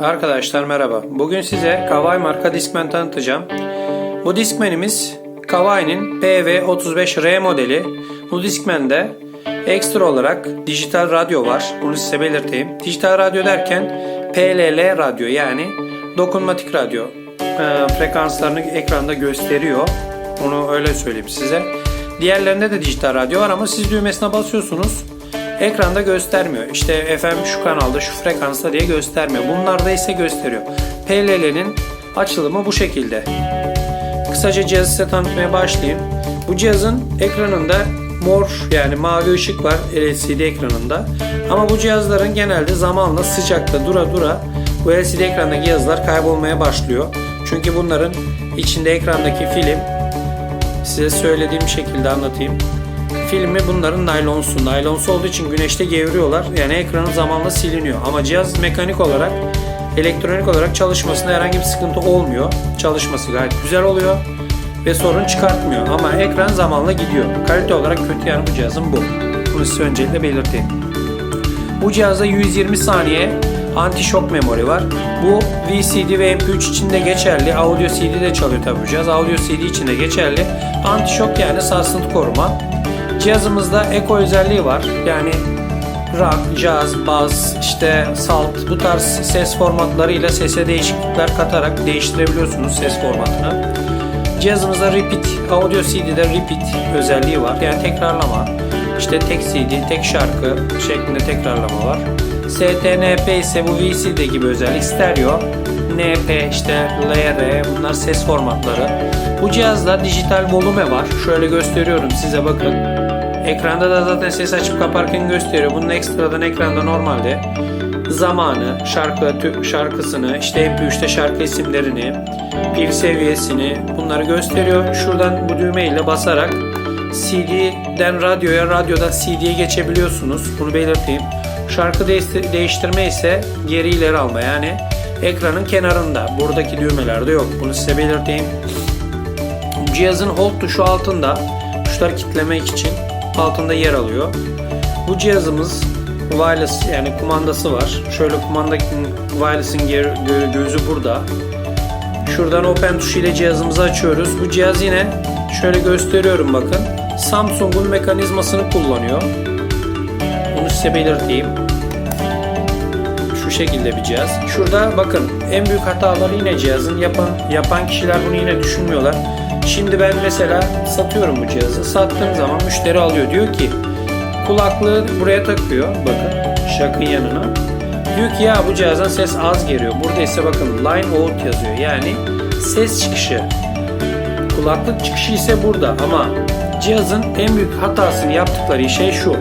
Arkadaşlar merhaba. Bugün size Kawai marka Discman tanıtacağım. Bu Discman'imiz Kawai'nin PV35R modeli. Bu Discman'de ekstra olarak dijital radyo var. Bunu size belirteyim. Dijital radyo derken PLL radyo yani dokunmatik radyo e, frekanslarını ekranda gösteriyor. Onu öyle söyleyeyim size. Diğerlerinde de dijital radyo var ama siz düğmesine basıyorsunuz. Ekranda göstermiyor. İşte FM şu kanalda şu frekansta diye göstermiyor. Bunlarda ise gösteriyor. PLL'nin açılımı bu şekilde. Kısaca cihazı size tanıtmaya başlayayım. Bu cihazın ekranında mor yani mavi ışık var LCD ekranında. Ama bu cihazların genelde zamanla sıcakta dura dura bu LCD ekrandaki yazılar kaybolmaya başlıyor. Çünkü bunların içinde ekrandaki film size söylediğim şekilde anlatayım. Filmi bunların naylonsu. Naylonsu olduğu için güneşte gevriyorlar. Yani ekranı zamanla siliniyor. Ama cihaz mekanik olarak, elektronik olarak çalışmasında herhangi bir sıkıntı olmuyor. Çalışması gayet güzel oluyor ve sorun çıkartmıyor. Ama ekran zamanla gidiyor. Kalite olarak kötü yani bu cihazın bu. Bunu size öncelikle belirteyim. Bu cihazda 120 saniye anti şok memori var. Bu VCD ve MP3 için de geçerli. Audio CD de çalıyor tabi bu cihaz. Audio CD için de geçerli. Anti şok yani sarsıntı koruma. Cihazımızda eko özelliği var. Yani rock, jazz, baz, işte salt bu tarz ses formatlarıyla sese değişiklikler katarak değiştirebiliyorsunuz ses formatını. Cihazımızda repeat, audio CD'de repeat özelliği var. Yani tekrarlama. İşte tek CD, tek şarkı şeklinde tekrarlama var. STNP ise bu VCD gibi özellik. Stereo, NP, işte LR bunlar ses formatları. Bu cihazda dijital volume var. Şöyle gösteriyorum size bakın. Ekranda da zaten ses açıp kaparken gösteriyor. Bunun ekstradan ekranda normalde zamanı, şarkı şarkısını, işte MP3'te şarkı isimlerini, pil seviyesini bunları gösteriyor. Şuradan bu düğme ile basarak CD'den radyoya, radyodan CD'ye geçebiliyorsunuz. Bunu belirteyim. Şarkı değişti- değiştirme ise geri ileri alma yani ekranın kenarında. Buradaki düğmelerde yok. Bunu size belirteyim. Cihazın hold tuşu altında. Tuşları kitlemek için altında yer alıyor. Bu cihazımız wireless yani kumandası var. Şöyle kumanda wireless'ın gözü burada. Şuradan open tuşu ile cihazımızı açıyoruz. Bu cihaz yine şöyle gösteriyorum bakın. Samsung'un mekanizmasını kullanıyor. Bunu size belirteyim. Şu şekilde bir cihaz. Şurada bakın en büyük hataları yine cihazın yapan yapan kişiler bunu yine düşünmüyorlar. Şimdi ben mesela satıyorum bu cihazı. Sattığım zaman müşteri alıyor. Diyor ki kulaklığı buraya takıyor. Bakın şakın yanına. Diyor ki ya bu cihazdan ses az geliyor. Burada ise bakın line out yazıyor. Yani ses çıkışı. Kulaklık çıkışı ise burada ama cihazın en büyük hatasını yaptıkları şey şu.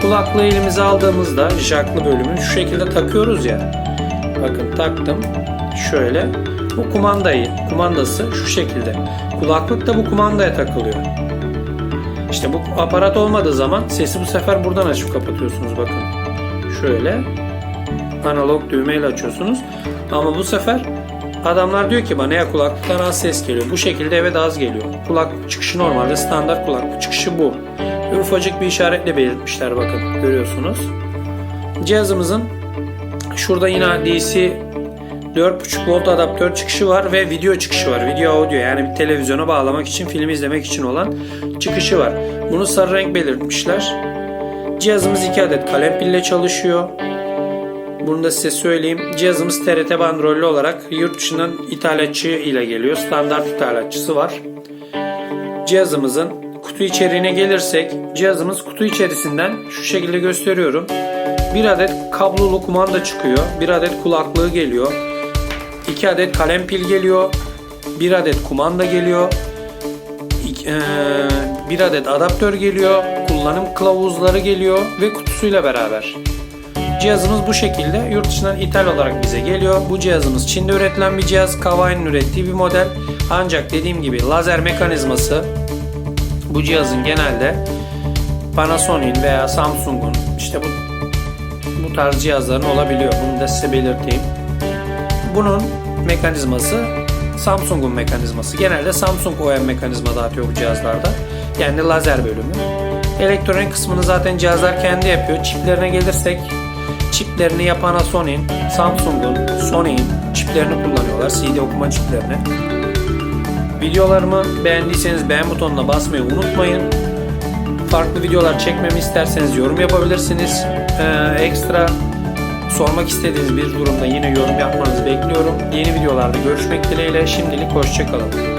Kulaklığı elimize aldığımızda jacklı bölümü şu şekilde takıyoruz ya. Bakın taktım. Şöyle. Bu kumandayı, kumandası şu şekilde. Kulaklık da bu kumandaya takılıyor. İşte bu aparat olmadığı zaman sesi bu sefer buradan açıp kapatıyorsunuz bakın. Şöyle analog düğmeyle açıyorsunuz. Ama bu sefer adamlar diyor ki bana ya kulaklıktan az ses geliyor. Bu şekilde eve de az geliyor. Kulaklık çıkışı normalde standart kulaklık çıkışı bu. Ve ufacık bir işaretle belirtmişler bakın görüyorsunuz. Cihazımızın şurada yine DC 4.5 volt adaptör çıkışı var ve video çıkışı var. Video audio yani bir televizyona bağlamak için, film izlemek için olan çıkışı var. Bunu sarı renk belirtmişler. Cihazımız 2 adet kalem pille çalışıyor. Bunu da size söyleyeyim. Cihazımız TRT bandrollü olarak yurt dışından ithalatçı ile geliyor. Standart ithalatçısı var. Cihazımızın kutu içeriğine gelirsek cihazımız kutu içerisinden şu şekilde gösteriyorum. Bir adet kablolu kumanda çıkıyor. Bir adet kulaklığı geliyor. 2 adet kalem pil geliyor. Bir adet kumanda geliyor. İk- eee, Bir adet adaptör geliyor. Kullanım kılavuzları geliyor ve kutusuyla beraber. Cihazımız bu şekilde yurt dışından ithal olarak bize geliyor. Bu cihazımız Çin'de üretilen bir cihaz. Kawaii'nin ürettiği bir model. Ancak dediğim gibi lazer mekanizması bu cihazın genelde Panasonic'in veya Samsung'un işte bu bu tarz cihazların olabiliyor. Bunu da size belirteyim. Bunun mekanizması Samsung'un mekanizması. Genelde Samsung OEM mekanizma dağıtıyor bu cihazlarda. Yani lazer bölümü. Elektronik kısmını zaten cihazlar kendi yapıyor. Çiplerine gelirsek çiplerini ya Panasonic'in, Samsung'un, Sony'in çiplerini kullanıyorlar. CD okuma çiplerini. Videolarımı beğendiyseniz beğen butonuna basmayı unutmayın. Farklı videolar çekmemi isterseniz yorum yapabilirsiniz. Ee, ekstra sormak istediğiniz bir durumda yine yorum yapmanızı bekliyorum. Yeni videolarda görüşmek dileğiyle. Şimdilik hoşçakalın.